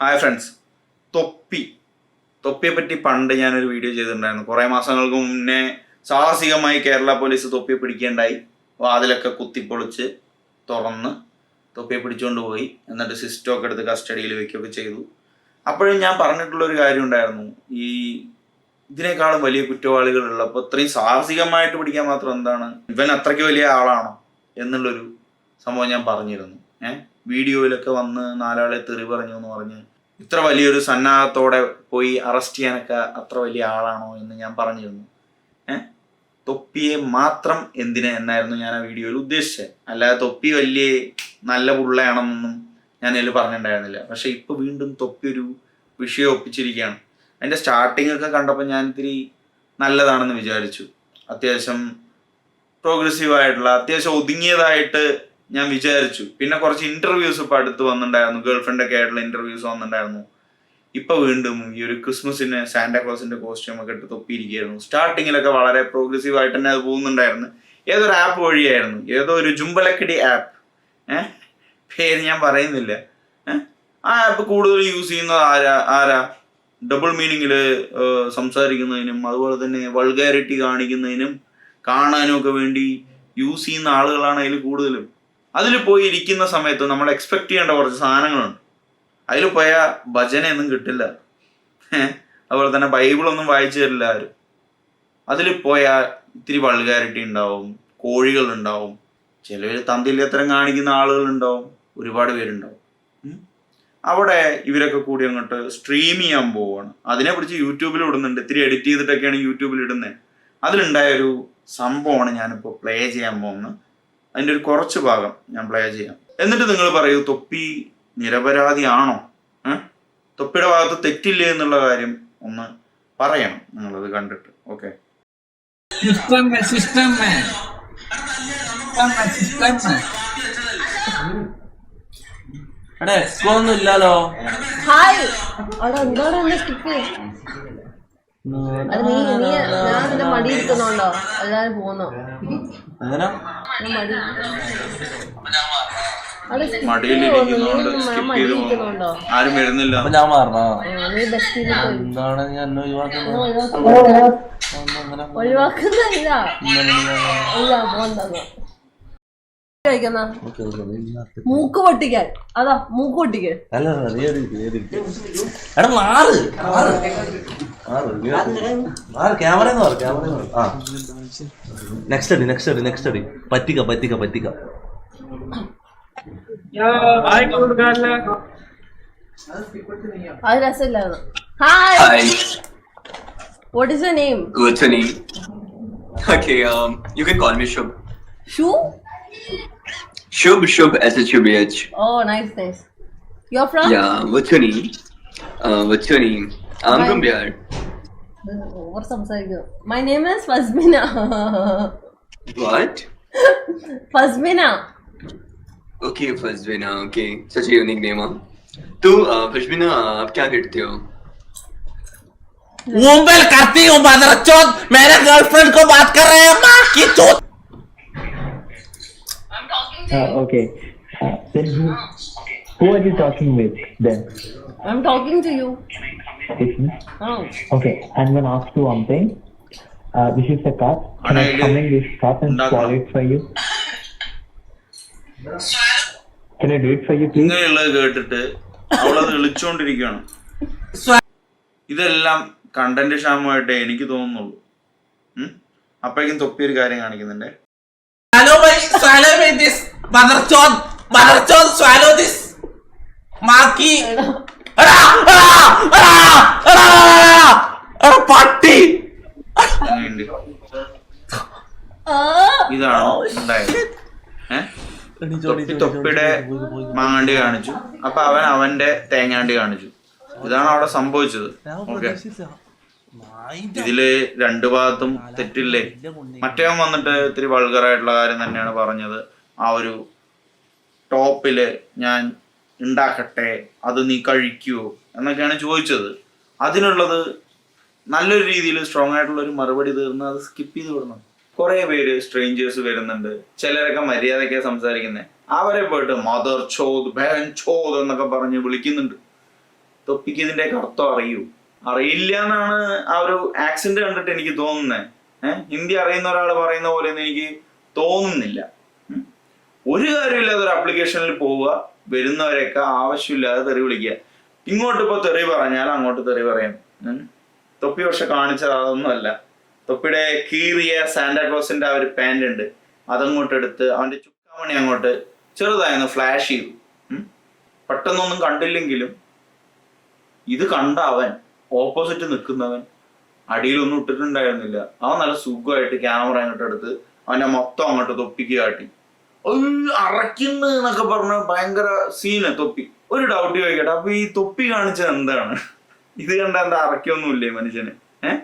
Hi friends തൊപ്പി. തൊപ്പിയെ പറ്റി പണ്ട് ഞാനൊരു വീഡിയോ ചെയ്തിട്ടുണ്ടായിരുന്നു. കുറേ മാസങ്ങൾക്ക് മുന്നേ സാഹസികമായി കേരള പോലീസ് തൊപ്പിയെ പിടിക്കേണ്ടായി. വാതിലൊക്കെ കുത്തിപ്പൊളിച്ച് തുറന്ന് തൊപ്പിയെ പിടിച്ചുകൊണ്ട് പോയി. എന്നിട്ട് സിസ്റ്റമൊക്കെ എടുത്ത് കസ്റ്റഡിയിൽ വെക്കുകയൊക്കെ ചെയ്തു. അപ്പോഴും ഞാൻ പറഞ്ഞിട്ടുള്ള ഒരു കാര്യം ഉണ്ടായിരുന്നു. ഈ ഇതിനേക്കാളും വലിയ കുറ്റവാളികൾ ഉള്ളപ്പോൾ ഇത്രയും സാഹസികമായിട്ട് പിടിക്കാൻ മാത്രം എന്താണ്? ഇവൻ അത്രയ്ക്ക് വലിയ ആളാണോ? എന്നുള്ളൊരു സംഭവം ഞാൻ പറഞ്ഞിരുന്നു. ഏഹ് വീഡിയോയിലൊക്കെ വന്ന് നാലാളെ തെറി പറഞ്ഞു എന്ന് പറഞ്ഞ് ഇത്ര വലിയൊരു സന്നാഹത്തോടെ പോയി അറസ്റ്റ് ചെയ്യാനൊക്കെ അത്ര വലിയ ആളാണോ എന്ന് ഞാൻ പറഞ്ഞിരുന്നു. ഏഹ് തൊപ്പിയെ മാത്രം എന്തിന് എന്നായിരുന്നു ഞാൻ ആ വീഡിയോയിൽ ഉദ്ദേശിച്ചത്. അല്ലാതെ തൊപ്പി വലിയ നല്ല പുള്ളയാണെന്നൊന്നും ഞാൻ അതിൽ പറഞ്ഞിട്ടുണ്ടായിരുന്നില്ല. പക്ഷെ ഇപ്പൊ വീണ്ടും തൊപ്പി ഒരു വിഷയം ഒപ്പിച്ചിരിക്കുകയാണ്. അതിന്റെ സ്റ്റാർട്ടിംഗ് ഒക്കെ കണ്ടപ്പോൾ ഞാൻ ഇത്തിരി നല്ലതാണെന്ന് വിചാരിച്ചു. അത്യാവശ്യം പ്രോഗ്രസീവ് ആയിട്ടുള്ള അത്യാവശ്യം ഒതുങ്ങിയതായിട്ട് ഞാൻ വിചാരിച്ചു. പിന്നെ കുറച്ച് ഇന്റർവ്യൂസ് ഇപ്പൊ അടുത്ത് വന്നിട്ടുണ്ടായിരുന്നു. ഗേൾ ഫ്രണ്ട് ഒക്കെ ആയിട്ടുള്ള ഇന്റർവ്യൂസ് വന്നിട്ടുണ്ടായിരുന്നു. ഇപ്പൊ വീണ്ടും ഈ ഒരു ക്രിസ്മസിന് സാന്റാക്ലോസിന്റെ കോസ്റ്റ്യൂം ഒക്കെ ഇട്ട് തൊപ്പിയിരിക്കുകയായിരുന്നു. സ്റ്റാർട്ടിങ്ങിലൊക്കെ വളരെ പ്രോഗ്രസീവ് ആയിട്ട് തന്നെ അത് പോകുന്നുണ്ടായിരുന്നു. ഏതൊരു ആപ്പ് വഴിയായിരുന്നു. ഏതോ ഒരു ജുംബലക്കടി ആപ്പ് ഏഹ് പേര് ഞാൻ പറയുന്നില്ല. ആ ആപ്പ് കൂടുതൽ യൂസ് ചെയ്യുന്നത് ആരാ? ആരാ? ഡബിൾ മീനിങ്ങിൽ സംസാരിക്കുന്നതിനും അതുപോലെ തന്നെ വൾഗാരിറ്റി കാണിക്കുന്നതിനും കാണാനും ഒക്കെ വേണ്ടി യൂസ് ചെയ്യുന്ന ആളുകളാണ് അതിൽ കൂടുതലും. അതിൽ പോയി ഇരിക്കുന്ന സമയത്ത് നമ്മൾ എക്സ്പെക്ട് ചെയ്യേണ്ട കുറച്ച് സാധനങ്ങളുണ്ട്. അതിൽ പോയ ഭജനയൊന്നും കിട്ടില്ല. അതുപോലെ തന്നെ ബൈബിളൊന്നും വായിച്ചു തരില്ല ആരും. അതിൽ പോയാൽ ഇത്തിരി വൾഗാരിറ്റി ഉണ്ടാവും കോഴികൾ ഉണ്ടാവും ചിലർ തന്തില്യത്തരം കാണിക്കുന്ന ആളുകൾ ഉണ്ടാവും ഒരുപാട് പേരുണ്ടാവും. അവിടെ ഇവരൊക്കെ കൂടി അങ്ങോട്ട് സ്ട്രീം ചെയ്യാൻ പോവാണ്. അതിനെ കുറിച്ച് യൂട്യൂബിൽ ഇടുന്നുണ്ട്. ഇത്തിരി എഡിറ്റ് ചെയ്തിട്ടൊക്കെയാണ് യൂട്യൂബിൽ ഇടുന്നത് അതിലുണ്ടായ ഒരു സംഭവമാണ് ഞാനിപ്പോൾ പ്ലേ ചെയ്യാൻ പോകുന്നത്. അതിന്റെ ഒരു കുറച്ച് ഭാഗം ഞാൻ പ്ലേ ചെയ്യാം. എന്നിട്ട് നിങ്ങൾ പറയൂ തൊപ്പി നിരപരാധിയാണോ? തൊപ്പിയുടെ ഭാഗത്ത് തെറ്റില്ലേ എന്നുള്ള കാര്യം ഒന്ന് പറയണം. നിങ്ങളത് കണ്ടിട്ട്. ഓക്കെ സിസ്റ്റം സിസ്റ്റം ഒന്നും ഹായ് അവിടെ എന്താണ് സ്കിപ്പ് അത് നീ നീ മടി ഇരിക്കുന്നുണ്ടോ അല്ലാതെ പോകുന്നോ മടിയിലിരിക്കുന്നോണ്ട് ആരും വരുന്നില്ല അപ്പൊ ഞാൻ മാറണോ? എന്താണ് ഞാൻ ഒഴിവാക്കുന്നത്? ഒഴിവാക്കുന്നില്ല മൂക്ക് പൊട്ടിക്കാൻ. അതാ മൂക്ക് പൊട്ടിക്കാൻ അല്ല എടാ മാറ്. മാറ് മാറ് നീ ഒരു- മാറ് ക്യാമറ മാറ് ക്യാമറ മാറ് ആ നെക്സ്റ്റ് അടി നെക്സ്റ്റ് അടി നെക്സ്റ്റ് അടി പറ്റിക്ക പറ്റിക്ക പറ്റിക്ക അത് രസമില്ലായിരുന്നു hi Hi, what is your name what's your name? Okay, um, you can call me Shubh. Shoe Shubh, Shubh, S-H-U-B-H. Oh nice nice you are from Yeah, what's your name? Uh, what's your name? I'm from Mine- Bihar. Over സംസാരിക്കുന്നു my name is Fasmina What? Fasmina Okay, Fazbina, okay. Such a unique name, huh? तो uh, फजबिना आप क्या करते हो ऊंबेल करती हूँ मदरचोद मेरे girlfriend को बात कर रहे हैं माँ की चोट Uh, okay. Uh, then Who are you talking with then? I'm talking to you. It's me? Oh. Okay, I'm gonna ask you one thing. Uh, this is a cup. Can I come in this cup and swallow it for you? Can I do it for you, please? ഇങ്ങനെയുള്ളത് കേട്ടിട്ട് അവളത് വിളിച്ചുകൊണ്ടിരിക്കുകയാണ് ഇതെല്ലാം content ക്ഷാമമായിട്ടേ എനിക്ക് തോന്നുന്നുള്ളൂ അപ്പോഴേക്കും തൊപ്പി ഒരു കാര്യം കാണിക്കുന്നുണ്ട് hello bye swallow this mother ചോദ് this ഈ പട്ടി. ഇതാണോ തൊപ്പിയുടെ മാങ്ങാണ്ടി കാണിച്ചു. അപ്പൊ അവൻ അവന്റെ തേങ്ങാണ്ടി കാണിച്ചു. ഇതാണ് അവിടെ സംഭവിച്ചത്. ഓക്കെ. ഇതിൽ രണ്ടു ഭാഗത്തും തെറ്റില്ലേ? മറ്റേവൻ വന്നിട്ട് ഇത്തിരി വൾഗറായിട്ടുള്ള കാര്യം തന്നെയാണ് പറഞ്ഞത്. ആ ഒരു ടോപ്പിൽ ഞാൻ ഉണ്ടാക്കട്ടെ അത് നീ കഴിക്കൂ എന്നൊക്കെയാണ് ചോദിച്ചത്. അതിനുള്ളത് നല്ലൊരു രീതിയിൽ സ്ട്രോങ് ആയിട്ടുള്ള ഒരു മറുപടി തീർന്ന് അത് സ്കിപ്പ് ചെയ്ത് വിടണം. കുറെ പേര് സ്ട്രേഞ്ചേഴ്സ് വരുന്നുണ്ട്. ചിലരൊക്കെ മര്യാദയ്ക്കാണ് സംസാരിക്കുന്നത് അവരെ പോയിട്ട് മദർ ചോദ് ബഹൻ ചോദ് എന്നൊക്കെ പറഞ്ഞ് തൊപ്പിക്ക് ഇതിന്റെ അർത്ഥം അറിയൂ. അറിയില്ല എന്നാണ് ആ ഒരു ആക്സിഡന്റ് കണ്ടിട്ട് എനിക്ക് തോന്നുന്നത് ഏഹ് ഹിന്ദി അറിയുന്ന ഒരാൾ പറയുന്ന പോലെ എനിക്ക് തോന്നുന്നില്ല. ഒരു കാര്യമില്ലാതെ ഒരു ആപ്ലിക്കേഷനിൽ പോവുക. വരുന്നവരെയൊക്കെ ആവശ്യമില്ലാതെ തെറി വിളിക്കുക. ഇങ്ങോട്ട് ഇപ്പൊ തെറി പറഞ്ഞാൽ അങ്ങോട്ട് തെറി പറയാം. തൊപ്പി പക്ഷെ കാണിച്ചത് അതൊന്നുമല്ല തൊപ്പിയുടെ കീറിയ സാന്റാക്ലോസിന്റെ ആ ഒരു പാന്റ് ഉണ്ട്. അതങ്ങോട്ട് എടുത്ത് അവന്റെ ചുക്കാമണി അങ്ങോട്ട് ചെറുതായി ഒന്ന് ഫ്ലാഷ് ചെയ്തു. പെട്ടെന്നൊന്നും കണ്ടില്ലെങ്കിലും ഇത് കണ്ട അവൻ ഓപ്പോസിറ്റ് നിൽക്കുന്നവൻ അടിയിലൊന്നും ഇട്ടിട്ടുണ്ടായിരുന്നില്ല. അവൻ നല്ല സുഖമായിട്ട് ക്യാമറ അങ്ങോട്ട് എടുത്ത് അവന്റെ മൊത്തം അങ്ങോട്ട് തൊപ്പിക്ക് കാട്ടി. "ഒയ്, അറയ്ക്കുന്നു എന്നൊക്കെ പറഞ്ഞ ഭയങ്കര സീന തൊപ്പി. ഒരു ഡൗട്ട് ചോദിക്കട്ടെ. അപ്പൊ ഈ തൊപ്പി കാണിച്ചത് എന്താണ്? ഇത് കണ്ട എന്താ അറയ്ക്കൊന്നുമില്ലേ മനുഷ്യന്? ഏഹ്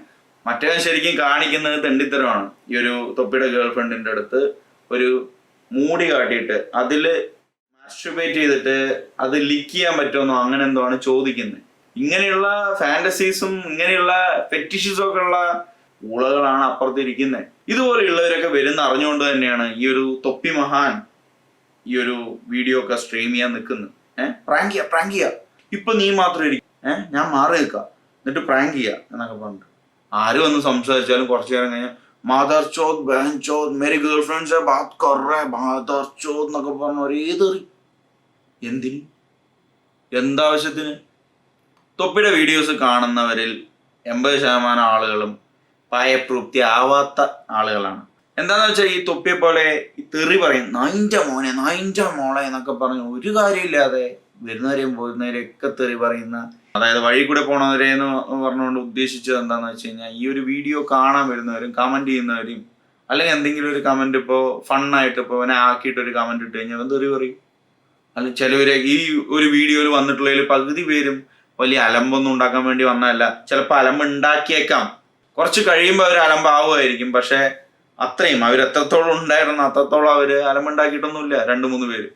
മറ്റേ ശരിക്കും കാണിക്കുന്നത് തെണ്ടിത്തരമാണ്. ഈ ഒരു തൊപ്പിയുടെ ഗേൾഫ്രണ്ടിന്റെ അടുത്ത് ഒരു മൂടി കാട്ടിയിട്ട് അതിൽ മാസ്റ്റുബേറ്റ് ചെയ്തിട്ട് അത് ലീക്ക് ചെയ്യാൻ പറ്റുമെന്നോ അങ്ങനെ എന്തോ ആണ് ചോദിക്കുന്നത്. ഇങ്ങനെയുള്ള ഫാന്റസീസും ഇങ്ങനെയുള്ള ഫെറ്റിഷസും ഒക്കെ ഉള്ള ഊളകളാണ് അപ്പുറത്തിരിക്കുന്നത് ഇതുപോലെയുള്ളവരൊക്കെ വരുന്ന അറിഞ്ഞുകൊണ്ട് തന്നെയാണ് ഈ ഒരു തൊപ്പി മഹാൻ ഈ ഒരു വീഡിയോ ഒക്കെ സ്ട്രീം ചെയ്യാൻ നിൽക്കുന്നത്. ഏഹ് പ്രാങ്ക് ചെയ്യാ പ്രാങ്ക് ചെയ്യാ. ഇപ്പൊ നീ മാത്രം ഇരിക്കും. ഏഹ് ഞാൻ മാറി നിൽക്കാം. എന്നിട്ട് പ്രാങ്ക് ചെയ്യാ എന്നൊക്കെ പറഞ്ഞിട്ട്. ആര് വന്ന് സംസാരിച്ചാലും കുറച്ചു നേരം കഴിഞ്ഞാൽ മാതർ ചോദ് ബഹൻ ചോദ് മേരി ഗേൾ ഫ്രണ്ട്സ് ബാത് കൊറേ മാതർ ചോദ് എന്നൊക്കെ പറഞ്ഞ ഒരേതെറി എന്തിന്? എന്താവശ്യത്തിന്? തൊപ്പിയുടെ വീഡിയോസ് കാണുന്നവരിൽ എൺപത് ശതമാനം ആളുകളും പ്രായപ്രൂപ്തി ആവാത്ത ആളുകളാണ്. എന്താന്ന് വെച്ചാൽ ഈ തൊപ്പിയെ പോലെ ഈ തെറി പറയും നൈന്റെ മോനെ നൈന്റെ മോളെ എന്നൊക്കെ പറഞ്ഞ് ഒരു കാര്യമില്ലാതെ വരുന്നവരെയും പോകുന്നവരെയും ഒക്കെ തെറി പറയുന്ന അതായത് വഴി കൂടെ പോണവരെ എന്ന് പറഞ്ഞുകൊണ്ട് ഉദ്ദേശിച്ചത് എന്താന്ന് വെച്ച് കഴിഞ്ഞാൽ ഈ ഒരു വീഡിയോ കാണാൻ വരുന്നവരും കമന്റ് ചെയ്യുന്നവരും അല്ലെങ്കിൽ എന്തെങ്കിലും ഒരു കമന്റ് ഇപ്പോൾ ഫണ്ണായിട്ട് ഇപ്പോൾ അവനെ ആക്കിയിട്ട് ഒരു കമന്റ് ഇട്ട് കഴിഞ്ഞാൽ അവൻ തെറി പറയും. അല്ലെങ്കിൽ ചിലവരെ ഈ ഒരു വീഡിയോയിൽ വന്നിട്ടുള്ളതിൽ പകുതി പേരും വലിയ അലമ്പൊന്നും ഉണ്ടാക്കാൻ വേണ്ടി വന്നതല്ല ചിലപ്പോൾ അലമ്പ് ഉണ്ടാക്കിയേക്കാം. കുറച്ച് കഴിയുമ്പോൾ അവർ അലമ്പാവുമായിരിക്കും. പക്ഷെ അത്രയും അവർ എത്രത്തോളം ഉണ്ടായിരുന്നു അത്രത്തോളം അവർ അലമ്പുണ്ടാക്കിയിട്ടൊന്നുമില്ല. രണ്ട് മൂന്ന് പേര്.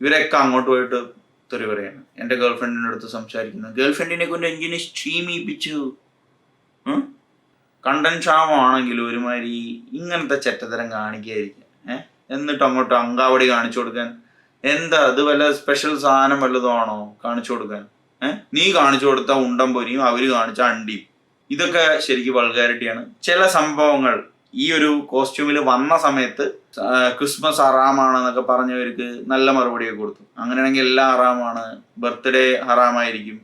ഇവരൊക്കെ അങ്ങോട്ട് പോയിട്ട് തെറി പറയാണ്. എന്റെ ഗേൾ ഫ്രണ്ടിന്റെ അടുത്ത് സംസാരിക്കുന്നത് ഗേൾ ഫ്രണ്ടിനെ കൊണ്ട് എഞ്ചിനെ ക്ഷീമിപ്പിച്ചു? കണ്ടൻ ക്ഷാമമാണെങ്കിൽ ഒരുമാതിരി ഇങ്ങനത്തെ ചെറ്റത്തരം കാണിക്കായിരിക്കും. ഏഹ് എന്നിട്ട് അങ്ങോട്ട് അങ്കാവടി കാണിച്ചു കൊടുക്കാൻ. എന്താ അത് വല്ല സ്പെഷ്യൽ സാധനം വല്ലതുമാണോ കാണിച്ചു കൊടുക്കാൻ? ഏഹ് നീ കാണിച്ചു കൊടുത്ത ഉണ്ടം പൊരിയും അവർ കാണിച്ച അണ്ടിയും. ഇതൊക്കെ ശരിക്കും വൾഗാരിറ്റിയാണ്. ചില സംഭവങ്ങൾ ഈ ഒരു കോസ്റ്റ്യൂമിൽ വന്ന സമയത്ത് ക്രിസ്മസ് ഹറാമാണെന്നൊക്കെ പറഞ്ഞവർക്ക് നല്ല മറുപടിയൊക്കെ കൊടുത്തു. അങ്ങനെയാണെങ്കിൽ എല്ലാം ഹറാമാണ് ബർത്ത്ഡേ ഹറാമായിരിക്കും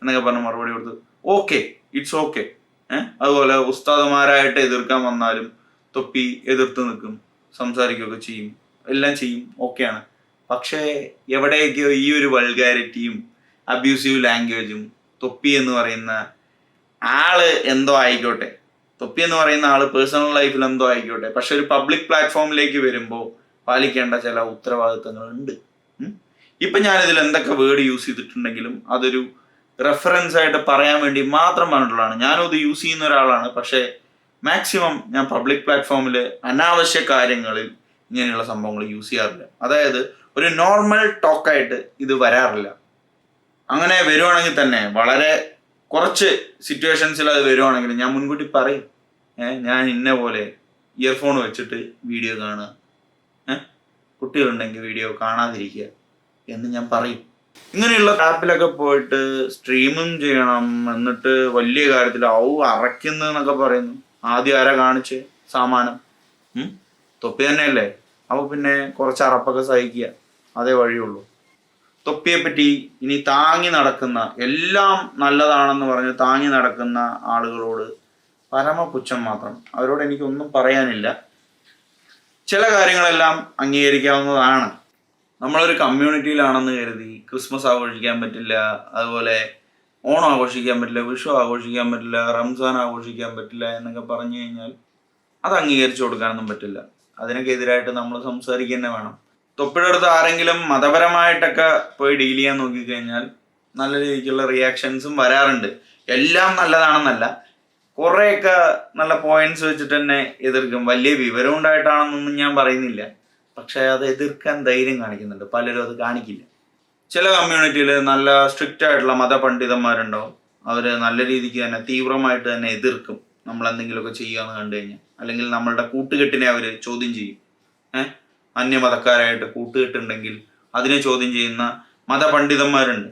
എന്നൊക്കെ പറഞ്ഞ് മറുപടി കൊടുത്തു. Okay it's okay. ഏഹ് അതുപോലെ ഉസ്താദുമാരായിട്ട് എതിർക്കാൻ വന്നാലും തൊപ്പി എതിർത്ത് നിൽക്കും സംസാരിക്കുകയൊക്കെ ചെയ്യും എല്ലാം ചെയ്യും ഓക്കെയാണ്. പക്ഷേ എവിടെയൊക്കെയോ ഈ ഒരു വൾഗാരിറ്റിയും അബ്യൂസീവ് ലാംഗ്വേജും തൊപ്പി എന്ന് പറയുന്ന ആൾ എന്തോ ആയിക്കോട്ടെ. തൊപ്പി എന്ന് പറയുന്ന ആൾ പേഴ്സണൽ ലൈഫിൽ എന്തോ ആയിക്കോട്ടെ. പക്ഷെ ഒരു പബ്ലിക് പ്ലാറ്റ്ഫോമിലേക്ക് വരുമ്പോൾ പാലിക്കേണ്ട ചില ഉത്തരവാദിത്തങ്ങളുണ്ട്. ഉണ്ട് ഇപ്പൊ ഞാനിതിൽ എന്തൊക്കെ വേർഡ് യൂസ് ചെയ്തിട്ടുണ്ടെങ്കിലും അതൊരു റെഫറൻസ് ആയിട്ട് പറയാൻ വേണ്ടി മാത്രം പറഞ്ഞിട്ടുള്ളതാണ്. ഞാനും ഇത് യൂസ് ചെയ്യുന്ന ഒരാളാണ്. പക്ഷേ മാക്സിമം ഞാൻ പബ്ലിക് പ്ലാറ്റ്ഫോമിൽ അനാവശ്യ കാര്യങ്ങളിൽ ഇങ്ങനെയുള്ള സംഭവങ്ങൾ യൂസ് ചെയ്യാറില്ല. അതായത് ഒരു നോർമൽ ടോക്കായിട്ട് ഇത് വരാറില്ല. അങ്ങനെ വരുവാണെങ്കിൽ തന്നെ വളരെ കുറച്ച് സിറ്റുവേഷൻസിൽ അത് വരുവാണെങ്കിൽ ഞാൻ മുൻകൂട്ടി പറയും. ഏഹ് ഞാൻ ഇന്ന പോലെ ഇയർഫോൺ വെച്ചിട്ട് വീഡിയോ കാണുക. കുട്ടികളുണ്ടെങ്കിൽ വീഡിയോ കാണാതിരിക്കുക എന്ന് ഞാൻ പറയും. ഇങ്ങനെയുള്ള ആപ്പിലൊക്കെ പോയിട്ട് സ്ട്രീമും ചെയ്യണം എന്നിട്ട് വലിയ കാര്യത്തിൽ ഔ അറയ്ക്കുന്നു എന്നൊക്കെ പറയുന്നു. ആദ്യം ആരാ കാണിച്ച്? സാമാനം? തൊപ്പി തന്നെയല്ലേ? അപ്പൊ പിന്നെ കുറച്ച് അറപ്പൊക്കെ സഹിക്കുക. അതേ വഴിയുള്ളൂ. തൊപ്പിയെ പറ്റി ഇനി താങ്ങി നടക്കുന്ന എല്ലാം നല്ലതാണെന്ന് പറഞ്ഞ് താങ്ങി നടക്കുന്ന ആളുകളോട് പരമപുച്ഛം മാത്രം. അവരോട് എനിക്കൊന്നും പറയാനില്ല. ചില കാര്യങ്ങളെല്ലാം അംഗീകരിക്കാവുന്നതാണ്. നമ്മളൊരു കമ്മ്യൂണിറ്റിയിലാണെന്ന് കരുതി ക്രിസ്മസ് ആഘോഷിക്കാൻ പറ്റില്ല അതുപോലെ ഓണം ആഘോഷിക്കാൻ പറ്റില്ല വിഷു ആഘോഷിക്കാൻ പറ്റില്ല റംസാൻ ആഘോഷിക്കാൻ പറ്റില്ല എന്നൊക്കെ പറഞ്ഞു കഴിഞ്ഞാൽ അത് അംഗീകരിച്ചു കൊടുക്കാനൊന്നും പറ്റില്ല. അതിനൊക്കെ എതിരായിട്ട് നമ്മൾ സംസാരിക്കുക തന്നെ വേണം. തൊപ്പിയുടെ അടുത്ത് ആരെങ്കിലും മതപരമായിട്ടൊക്കെ പോയി ഡീൽ ചെയ്യാൻ നോക്കിക്കഴിഞ്ഞാൽ നല്ല രീതിക്കുള്ള റിയാക്ഷൻസും വരാറുണ്ട്. എല്ലാം നല്ലതാണെന്നല്ല. കുറേയൊക്കെ നല്ല പോയിന്റ്സ് വെച്ചിട്ട് തന്നെ എതിർക്കും. വലിയ വിവരം ഉണ്ടായിട്ടാണെന്നൊന്നും ഞാൻ പറയുന്നില്ല. പക്ഷെ അത് എതിർക്കാൻ ധൈര്യം കാണിക്കുന്നുണ്ട്. പലരും അത് കാണിക്കില്ല. ചില കമ്മ്യൂണിറ്റിയിൽ നല്ല സ്ട്രിക്റ്റ് ആയിട്ടുള്ള മതപണ്ഡിതന്മാരുണ്ടാവും. അവർ നല്ല രീതിക്ക് തന്നെ തീവ്രമായിട്ട് തന്നെ എതിർക്കും. നമ്മൾ എന്തെങ്കിലുമൊക്കെ എന്ന് കണ്ടു കഴിഞ്ഞാൽ അല്ലെങ്കിൽ നമ്മളുടെ കൂട്ടുകെട്ടിനെ അവർ ചോദ്യം ചെയ്യും. ഏഹ്? അന്യമതക്കാരായിട്ട് കൂട്ടുകെട്ടുണ്ടെങ്കിൽ അതിനെ ചോദ്യം ചെയ്യുന്ന മതപണ്ഡിതന്മാരുണ്ട്.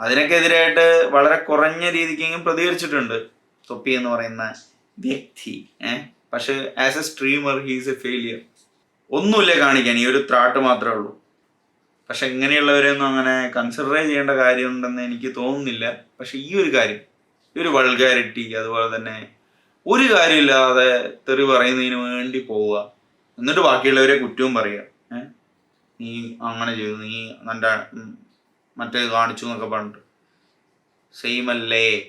അതിനൊക്കെ എതിരായിട്ട് വളരെ കുറഞ്ഞ രീതിക്കെങ്കിലും പ്രതികരിച്ചിട്ടുണ്ട്. തൊപ്പി എന്ന് പറയുന്ന വ്യക്തി. ഏഹ് പക്ഷെ as a streamer he's a failure ഒന്നുമില്ല കാണിക്കാൻ? ഈ ഒരു ത്രാട്ട് മാത്രമേ ഉള്ളൂ. പക്ഷെ ഇങ്ങനെയുള്ളവരെയൊന്നും അങ്ങനെ കൺസിഡർ ചെയ്യേണ്ട കാര്യമുണ്ടെന്ന് എനിക്ക് തോന്നുന്നില്ല. പക്ഷെ ഈ ഒരു കാര്യം ഈ ഒരു വൾഗാരിറ്റി അതുപോലെ തന്നെ ഒരു കാര്യമില്ലാതെ തെറി പറയുന്നതിന് വേണ്ടി പോവുക എന്നിട്ട് ബാക്കിയുള്ളവരെ കുറ്റവും പറയുക. നീ അങ്ങനെ ചെയ്തു നീ നല്ല മറ്റേ കാണിച്ചു എന്നൊക്കെ പറഞ്ഞിട്ട്. സെയിം അല്ലേ?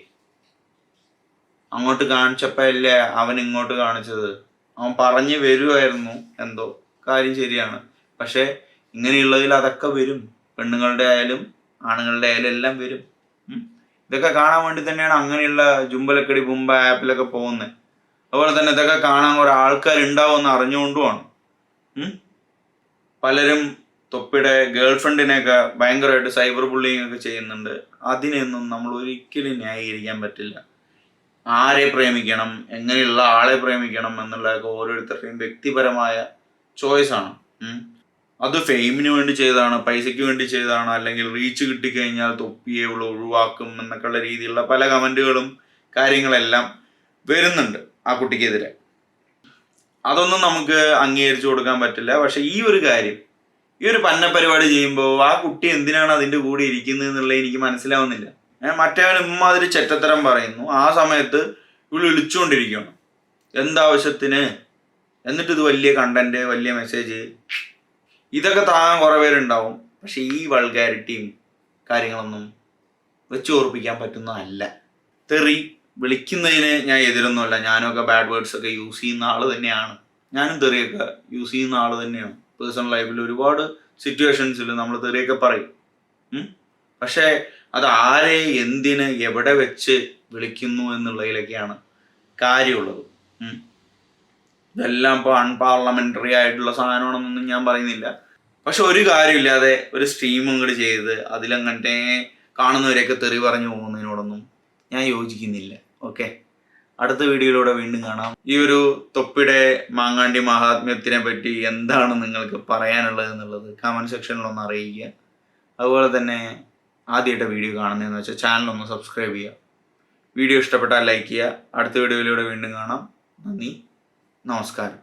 അങ്ങോട്ട് കാണിച്ചപ്പോഴല്ലേ അവൻ ഇങ്ങോട്ട് കാണിച്ചത്. അവൻ പറഞ്ഞു വരുമായിരുന്നു എന്തോ. കാര്യം ശരിയാണ്. പക്ഷെ ഇങ്ങനെയുള്ളതിൽ അതൊക്കെ വരും. പെണ്ണുങ്ങളുടെ ആയാലും ആണുങ്ങളുടെ ആയാലും എല്ലാം വരും. ഇതൊക്കെ കാണാൻ വേണ്ടി തന്നെയാണ് അങ്ങനെയുള്ള ജുമ്പലക്കടി ബുംബ ആപ്പിലൊക്കെ പോകുന്നത്. അതുപോലെ തന്നെ ഇതൊക്കെ കാണാൻ കുറെ ആൾക്കാർ ഉണ്ടാവുമെന്ന് അറിഞ്ഞുകൊണ്ടുമാണ്. പലരും തൊപ്പിയുടെ ഗേൾ ഫ്രണ്ടിനെയൊക്കെ ഭയങ്കരമായിട്ട് സൈബർ ബുള്ളിങ് ഒക്കെ ചെയ്യുന്നുണ്ട്. അതിനെയൊന്നും നമ്മൾ ഒരിക്കലും ന്യായീകരിക്കാൻ പറ്റില്ല. ആരെ പ്രേമിക്കണം എങ്ങനെയുള്ള ആളെ പ്രേമിക്കണം എന്നുള്ളതൊക്കെ ഓരോരുത്തരുടെയും വ്യക്തിപരമായ ചോയ്സാണ് അത് ഫെയിമിന് വേണ്ടി ചെയ്തതാണ് പൈസയ്ക്ക് വേണ്ടി ചെയ്തതാണ് അല്ലെങ്കിൽ റീച്ച് കിട്ടിക്കഴിഞ്ഞാൽ തൊപ്പിയെ ഉള്ള ഒഴിവാക്കും എന്നൊക്കെയുള്ള രീതിയിലുള്ള പല കമന്റുകളും കാര്യങ്ങളെല്ലാം വരുന്നുണ്ട്. ആ കുട്ടിക്കെതിരെ. അതൊന്നും നമുക്ക് അംഗീകരിച്ചു കൊടുക്കാൻ പറ്റില്ല. പക്ഷെ ഈ ഒരു കാര്യം ഈ ഒരു പന്ന പരിപാടി ചെയ്യുമ്പോൾ ആ കുട്ടി എന്തിനാണ് അതിന്റെ കൂടെ ഇരിക്കുന്നത് എന്നുള്ളത് എനിക്ക് മനസ്സിലാവുന്നില്ല. മറ്റവൻ ഇമ്മാതിരി ചെറ്റത്തരം പറയുന്നു. ആ സമയത്ത് ഇവിടെ വിളിച്ചുകൊണ്ടിരിക്കുകയാണ് എന്താവശ്യത്തിന് എന്നിട്ട് ഇത് വലിയ കണ്ടന്റ് വലിയ മെസ്സേജ് ഇതൊക്കെ താങ്ങാൻ കുറെ പേരുണ്ടാവും. പക്ഷെ ഈ വൾഗാരിറ്റിയും കാര്യങ്ങളൊന്നും വെച്ച് ഓർപ്പിക്കാൻ പറ്റുന്നതല്ല. തെറി വിളിക്കുന്നതിന് ഞാൻ എതിരൊന്നുമല്ല. ഞാനൊക്കെ ബാഡ് വേർഡ്സ് ഒക്കെ യൂസ് ചെയ്യുന്ന ആൾ തന്നെയാണ്. ഞാനും തെറിയൊക്കെ യൂസ് ചെയ്യുന്ന ആൾ തന്നെയാണ്. പേഴ്സണൽ ലൈഫിൽ ഒരുപാട് സിറ്റുവേഷൻസിൽ നമ്മൾ തെറിയൊക്കെ പറയും? പക്ഷേ അത് ആരെ എന്തിന് എവിടെ വെച്ച് വിളിക്കുന്നു എന്നുള്ളതിലൊക്കെയാണ് കാര്യമുള്ളത്. ഇതെല്ലാം ഇപ്പോൾ അൺപാർലമെന്ററി ആയിട്ടുള്ള സാധനമാണെന്നൊന്നും ഞാൻ പറയുന്നില്ല. പക്ഷെ ഒരു കാര്യമില്ലാതെ ഒരു സ്ട്രീം ഇങ്ങോട്ട് ചെയ്ത് അതിലങ്ങനത്തെ കാണുന്നവരെയൊക്കെ തെറി പറഞ്ഞു പോകുന്നതിനോടൊന്നും ഞാൻ യോജിക്കുന്നില്ല. ഓക്കെ അടുത്ത വീഡിയോയിലൂടെ വീണ്ടും കാണാം. ഈ ഒരു തൊപ്പിയുടെ മാങ്ങാണ്ടി മഹാത്മ്യത്തിനെ പറ്റി എന്താണ് നിങ്ങൾക്ക് പറയാനുള്ളത് എന്നുള്ളത് കമന്റ് സെക്ഷനിൽ ഒന്ന് അറിയിക്കുക. അതുപോലെ തന്നെ ആദ്യമായിട്ട് വീഡിയോ കാണുന്നതെന്ന് വെച്ചാൽ ചാനൽ ഒന്ന് സബ്സ്ക്രൈബ് ചെയ്യുക. വീഡിയോ ഇഷ്ടപ്പെട്ടാൽ ലൈക്ക് ചെയ്യുക. അടുത്ത വീഡിയോയിലൂടെ വീണ്ടും കാണാം. നന്ദി. നമസ്കാരം.